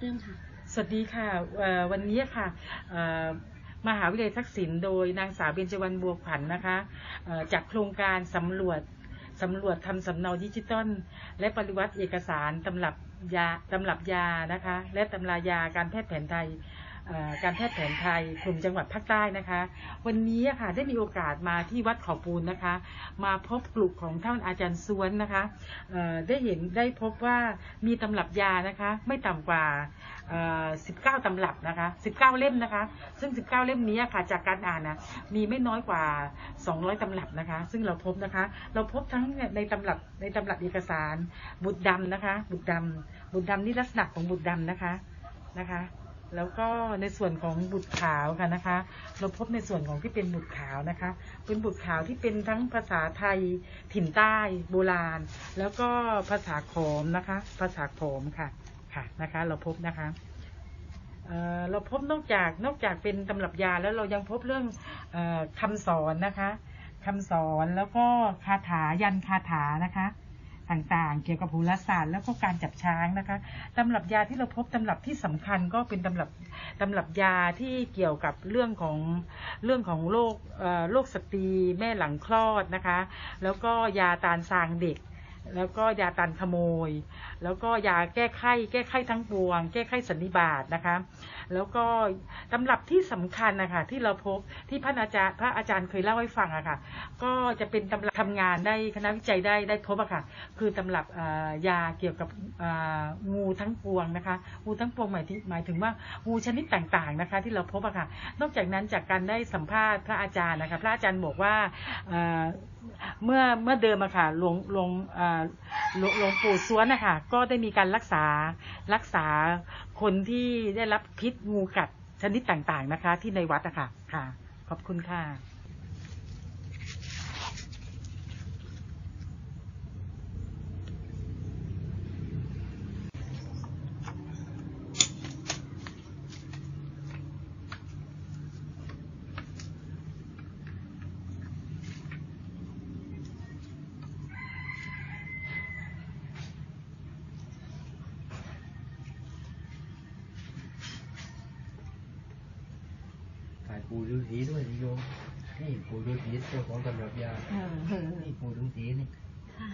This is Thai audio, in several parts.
เริ่มค่ะ สวัสดีค่ะวันนี้ค่ะมหาวิทยาลัยทักษิณโดยนางสาวเบญจวรรณบัวขวัญนะคะจากโครงการสำรวจสำรวจทำสำเนาดิจิตอลและปริวัติเอกสารตำรับยาตำรับยานะคะ และตำรายาการแพทย์แผนไทย การแพทย์แผนไทยกลุ่มจังหวัดภาคใต้นะคะ วันนี้ค่ะได้มีโอกาสมาที่วัดเขอปูนนะคะ มาพบกลุ่มของท่านอาจารย์ซวนนะคะได้เห็นได้พบว่ามีตำรับยานะคะ ไม่ต่ำกว่า 19 ตำรับนะคะ 19 เล่มนะคะ ซึ่ง 19 เล่มนี้ค่ะจากการอ่านนะมีไม่น้อยกว่า 200 ตำรับนะคะ ซึ่งเราพบนะคะ เราพบทั้งในตำรับในตำรับเอกสารบุตรดำนะคะ บุตรดำบุตรดำนี่ลักษณะของบุตรดำนะคะนะคะ แล้วก็ในส่วนของบุตรขาวค่ะนะคะ เราพบในส่วนของที่เป็นบุตรขาวนะคะ เป็นบุตรขาวที่เป็นทั้งภาษาไทยถิ่นใต้โบราณ แล้วก็ภาษาโขอมนะคะ ภาษาโขอมค่ะค่ะนะคะ เราพบนะคะเเราพบนอกจากนอกจากเป็นตำรับยาแล้วเรายังพบเรื่องออคำสอนนะคะคำสอนแล้วก็คาถายันคาถานะคะ ต่างๆ เกี่ยวกับโหราศาสตร์แล้วก็การจับช้างนะคะตำรับยาที่เราพบตำรับที่สำคัญก็เป็นตำรับตำรับยาที่เกี่ยวกับเรื่องของเรื่องของโรคโรคสตรีแม่หลังคลอดนะคะ แล้วก็ยาตาลซางเด็ก แล้วก็ยาตันขโมย แล้วก็ยาแก้ไข้ แก้ไข้ทั้งปวง แก้ไข้สันนิบาตนะคะ แล้วก็ตำรับที่สำคัญนะคะที่เราพบที่พระอาจารย์พระอาจารย์เคยเล่าให้ฟังอะค่ะ ก็จะเป็นตำรับทำงานได้คณะวิจัยได้ได้พบอะค่ะ คือตำรับยาเกี่ยวกับงูทั้งปวงนะคะงูทั้งปวงหมายถึงหมายถึงว่างูชนิดต่างๆนะคะ ที่เราพบอะค่ะ นอกจากนั้นจากการได้สัมภาษณ์พระอาจารย์นะคะ พระอาจารย์บอกว่าเมื่อเมื่อเดิมอะค่ะหลวงหลวงหลวงหลวงปู่สวนนะคะก็ได้มีการรักษารักษาคนที่ได้รับพิษงูกัดชนิดต่างๆนะคะ ที่ในวัดอะค่ะค่ะ ขอบคุณค่ะ ปู่ฤาษีด้วยนิโยมนี่ปู่ฤาษีเจ้าของตำรับยานี่ปู่ฤาษีนี่ค่ะ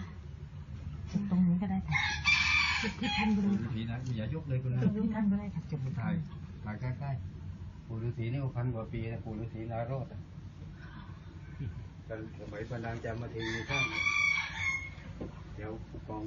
ตรงนี้ก็ได้ค่ะจุดที่ท่านบปู่ริฤาษีนะอย่ายกเลยคุณนะจุดที่ท่านก็ได้ค่ะจุดถ่ายถ่ายใกล้ๆปู่ฤาษีนี่ก็พันกว่าปีนะปู่ฤาษีนารอดอะตอนสมัยพระนางจามเทวีท่านเดี๋ยวของ